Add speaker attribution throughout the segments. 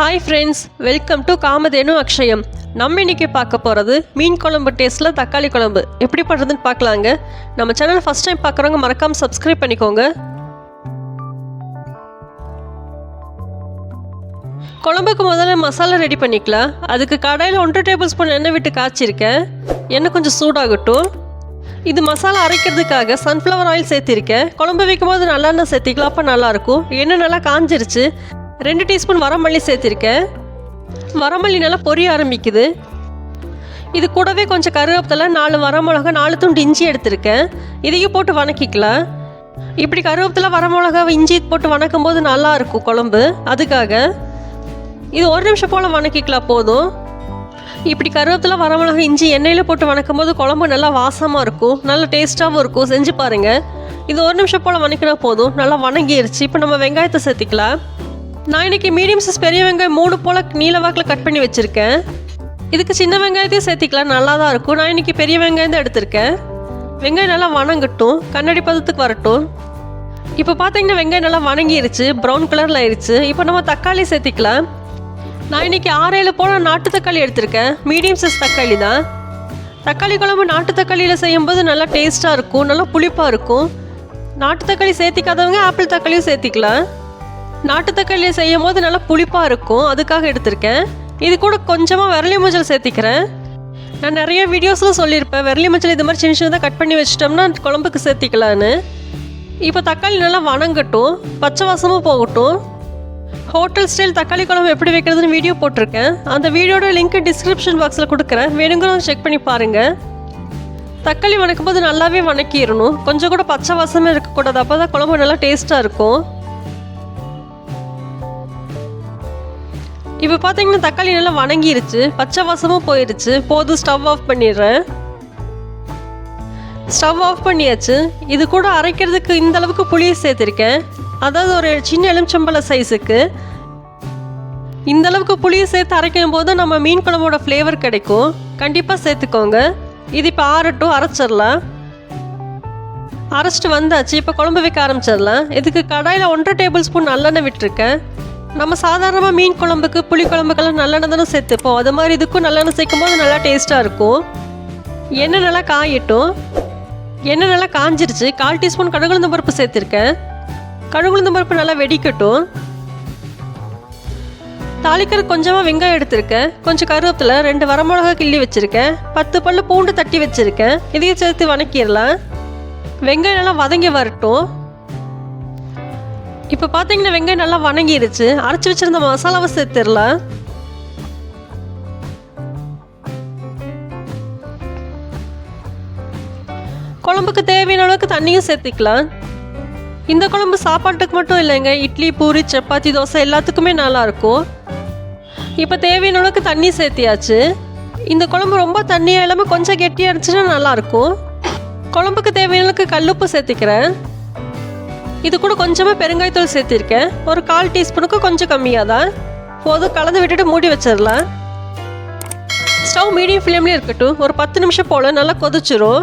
Speaker 1: Hi friends welcome to Kamadhenu Akshayam நம்ம இன்னைக்கு பார்க்க போகிறது மீன் குழம்பு டேஸ்ட்டில் தக்காளி குழம்பு. எப்படி பண்ணுறதுன்னு பார்க்கலாங்க. நம்ம சேனல் ஃபஸ்ட் டைம் பார்க்குறவங்க மறக்காமல் சப்ஸ்கிரைப் பண்ணிக்கோங்க. குழம்புக்கு முதல்ல மசாலா ரெடி பண்ணிக்கலாம். அதுக்கு கடையில் ஒன்றரை டேபிள் ஸ்பூன் எண்ணெய் விட்டு காய்ச்சிருக்கேன். எண்ணெய் கொஞ்சம் சூடாகட்டும். இது மசாலா அரைக்கிறதுக்காக சன்ஃப்ளவர் ஆயில் சேர்த்திருக்கேன். குழம்பு வைக்கும் போது நல்லெண்ணெய் சேர்த்திக்கலாம் அப்போ நல்லாயிருக்கும் எண்ணெய் நல்லா காஞ்சிருச்சு. ரெண்டு டீஸ்பூன் வரமல்லி சேர்த்திருக்கேன். வரமல்லி நல்லா பொரிய ஆரம்பிக்குது. இது கூடவே கொஞ்சம் கருவேப்பிலை நாலு வரமிளகா நாலு துண்டு இஞ்சி எடுத்திருக்கேன். இதையும் போட்டு வணக்கிக்கலாம். இப்படி கருவேப்பிலை வரமிளகா இஞ்சி போட்டு வணக்கும் போது நல்லா இருக்கும் குழம்பு. அதுக்காக இது ஒரு நிமிஷம் போல் வணக்கிக்கலாம் போதும். இப்படி கருவேப்பிலை வரமிளகா இஞ்சி எண்ணெயில் போட்டு வணக்கும் போது குழம்பு நல்லா வாசமாக இருக்கும். நல்ல டேஸ்ட்டாகவும் இருக்கும். செஞ்சு பாருங்கள் இது ஒரு நிமிஷம் போல் வணக்கினா போதும். நல்லா வணங்கிருச்சு. இப்போ நம்ம வெங்காயத்தை சேர்த்திக்கலாம். நான் இன்னைக்கு மீடியம் சைஸ் பெரிய வெங்காயம் மூணு போல் நீல வாக்கில் கட் பண்ணி வச்சுருக்கேன். இதுக்கு சின்ன வெங்காயத்தையும் சேர்த்திக்கலாம் நல்லா தான் இருக்கும். நான் இன்னைக்கு பெரிய வெங்காயம் தான் எடுத்திருக்கேன். வெங்காயம் நல்லா வணங்கட்டும். கண்ணாடி பதத்துக்கு வரட்டும். இப்போ பார்த்தீங்கன்னா வெங்காயம் நல்லா வணங்கிருச்சு ப்ரௌன் கலரில் ஆயிடுச்சு இப்போ நம்ம தக்காளி சேர்த்திக்கலாம். நான் இன்னைக்கு ஆறையில் போல நாட்டு தக்காளி எடுத்திருக்கேன். மீடியம் சைஸ் தக்காளி தான். தக்காளி குழம்பு நாட்டு தக்காளியில் செய்யும்போது நல்லா டேஸ்ட்டாக இருக்கும் நல்லா புளிப்பாக இருக்கும். நாட்டு தக்காளி சேர்த்திக்காதவங்க ஆப்பிள் தக்காளியும் சேர்த்திக்கலாம். நாட்டு தக்காளியை செய்யும் போது நல்லா புளிப்பாக இருக்கும். அதுக்காக எடுத்திருக்கேன். இது கூட கொஞ்சமாக விரலி மஞ்சள் சேர்த்திக்கிறேன். நான் நிறைய வீடியோஸில் சொல்லியிருப்பேன். விரலி மஞ்சள் இது மாதிரி சின்ன சின்னதாக கட் பண்ணி வச்சிட்டோம்னா குழம்புக்கு சேர்த்திக்கலான்னு. இப்போ தக்காளி நல்லா வணங்கட்டும். பச்சை வாசமும் போகட்டும். ஹோட்டல் ஸ்டைல் தக்காளி குழம்பு எப்படி வைக்கிறதுன்னு வீடியோ போட்டிருக்கேன். அந்த வீடியோட லிங்க் டிஸ்கிரிப்ஷன் பாக்ஸில் கொடுக்குறேன். வேணுங்கிறத செக் பண்ணி பாருங்கள் தக்காளி வணக்கும் போது நல்லாவே வணக்கிடணும். கொஞ்சம் கூட பச்சை வாசமே இருக்கக்கூடாது. அப்போ தான் குழம்பு நல்லா டேஸ்ட்டாக இருக்கும். இப்போ பார்த்தீங்கன்னா தக்காளி நல்லா வணங்கிருச்சு பச்சை வாசமும் போயிருச்சு. போதும் ஸ்டவ் ஆஃப் பண்ணிடுறேன். ஸ்டவ் ஆஃப் பண்ணியாச்சு. இது கூட அரைக்கிறதுக்கு இந்த அளவுக்கு புளியை சேர்த்துருக்கேன். அதாவது ஒரு சின்ன எலுமிச்சம்பழ சைஸுக்கு இந்த அளவுக்கு புளியை சேர்த்து அரைக்கும் போது நம்ம மீன் குழம்போட ஃப்ளேவர் கிடைக்கும். கண்டிப்பாக சேர்த்துக்கோங்க. இது இப்போ ஆறட்டும் அரைச்சிடலாம். அரைச்சிட்டு வந்தாச்சு. இப்போ குழம்பு வைக்க ஆரம்பிச்சிடலாம். இதுக்கு கடாயில் ஒன்றரை டேபிள் ஸ்பூன் நல்லெண்ணெய் விட்டுருக்கேன். நம்ம சாதாரணமாக மீன் குழம்புக்கு புளி குழம்புக்கெல்லாம் நல்லெண்ணெய் தானே சேர்த்துப்போம் அது மாதிரி இதுக்கும் நல்லெண்ணெய் சேர்க்கும் போது நல்லா டேஸ்ட்டாக இருக்கும். எண்ணெய் நல்லா காயட்டும். எண்ணெய் நல்லா காஞ்சிருச்சு. கால் டீஸ்பூன் கடுகுளுந்த பருப்பு சேர்த்துருக்கேன். கடுகுளுந்த பருப்பு நல்லா வெடிக்கட்டும். தாளிக்கிற கொஞ்சமாக வெங்காயம் எடுத்திருக்கேன். கொஞ்சம் கருவத்தில் ரெண்டு வரமிளகா கிள்ளி வச்சுருக்கேன். பத்து பல்லு பூண்டு தட்டி வச்சுருக்கேன். இதையும் சேர்த்து வணக்கிடலாம். வெங்காயம் நல்லா வதங்கி வரட்டும். இப்போ பார்த்தீங்கன்னா வெங்காயம் நல்லா வணங்கிருச்சு. அரைச்சி வச்சிருந்த மசாலாவை சேர்த்துடலாம். குழம்புக்கு தேவையான அளவுக்கு தண்ணியும் சேர்த்துக்கலாம். இந்த குழம்பு சாப்பாட்டுக்கு மட்டும் இல்லைங்க. இட்லி பூரி சப்பாத்தி தோசை எல்லாத்துக்குமே நல்லா இருக்கும். இப்போ தேவையான அளவுக்கு தண்ணி சேர்த்தியாச்சு. இந்த குழம்பு ரொம்ப தண்ணியாக இல்லாமல் கொஞ்சம் கெட்டியாக இருந்துச்சுன்னா நல்லாயிருக்கும் குழம்புக்கு தேவையான அளவுக்கு கல்லுப்பு சேர்த்திக்கிறேன். இது கூட கொஞ்சமாக பெருங்காயத்தூள் சேர்த்திருக்கேன். ஒரு கால் டீஸ்பூனுக்கு கொஞ்சம் கம்மியாக தான் போதும் கலந்து விட்டுட்டு மூடி வச்சிடலாம். ஸ்டவ் மீடியம் ஃப்ளேம்லேயே இருக்கட்டும். ஒரு பத்து நிமிஷம் போல் நல்லா கொதிச்சிரும்.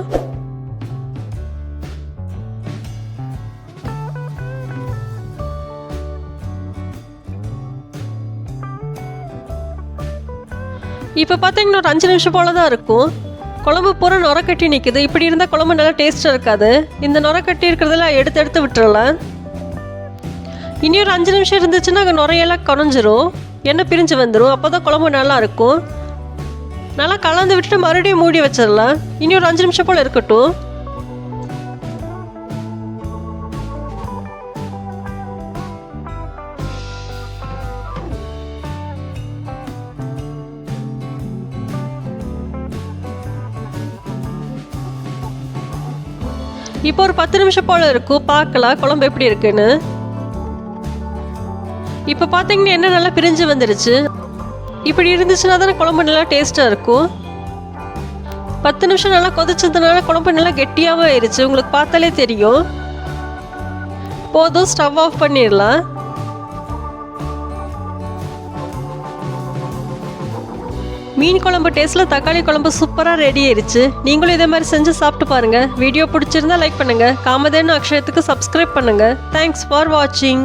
Speaker 1: இப்போ பார்த்தீங்கன்னா ஒரு அஞ்சு நிமிஷம் போல தான் இருக்கும். குழம்பு பூரா நுரக்கட்டி கட்டி நிற்குது இப்படி இருந்தால் குழம்பு நல்லா டேஸ்ட்டாக இருக்காது. இந்த நுரக்கட்டி கட்டி இருக்கிறதெல்லாம் எடுத்து எடுத்து விட்டுறலாம். இனி ஒரு அஞ்சு நிமிஷம் இருந்துச்சுன்னா அங்கே நுரையெல்லாம் குறைஞ்சிரும் எண்ணெய் பிரிஞ்சு வந்துடும் அப்போ தான் குழம்பு நல்லா இருக்கும். நல்லா கலந்து விட்டுட்டு மறுபடியும் மூடி வச்சிடலாம் இனி ஒரு அஞ்சு நிமிஷம் போல் இருக்கட்டும். இப்போ ஒரு பத்து நிமிஷம் போல் இருக்கும் பார்க்கலாம். குழம்பு எப்படி இருக்குன்னு. இப்போ பார்த்தீங்கன்னா என்ன நல்லா பிரிஞ்சு வந்துருச்சு. இப்படி இருந்துச்சுன்னா தானே குழம்பு நல்லா டேஸ்ட்டாக இருக்கும். பத்து நிமிஷம் நல்லா கொதிச்சதுனால குழம்பு நல்லா கெட்டியாகவும் ஆயிடுச்சு உங்களுக்கு பார்த்தாலே தெரியும். போதும் ஸ்டவ் ஆஃப் பண்ணிடலாம். மீன் குழம்பு டேஸ்ட்டில் தக்காளி குழம்பு சூப்பராக ரெடி ஆயிடுச்சு நீங்களும் இதே மாதிரி செஞ்சு சாப்பிட்டு பாருங்கள் வீடியோ பிடிச்சிருந்தா லைக் பண்ணுங்கள் காமதேனு அக்ஷயத்துக்கு சப்ஸ்கிரைப் பண்ணுங்கள் தேங்க்ஸ் ஃபார் வாட்சிங்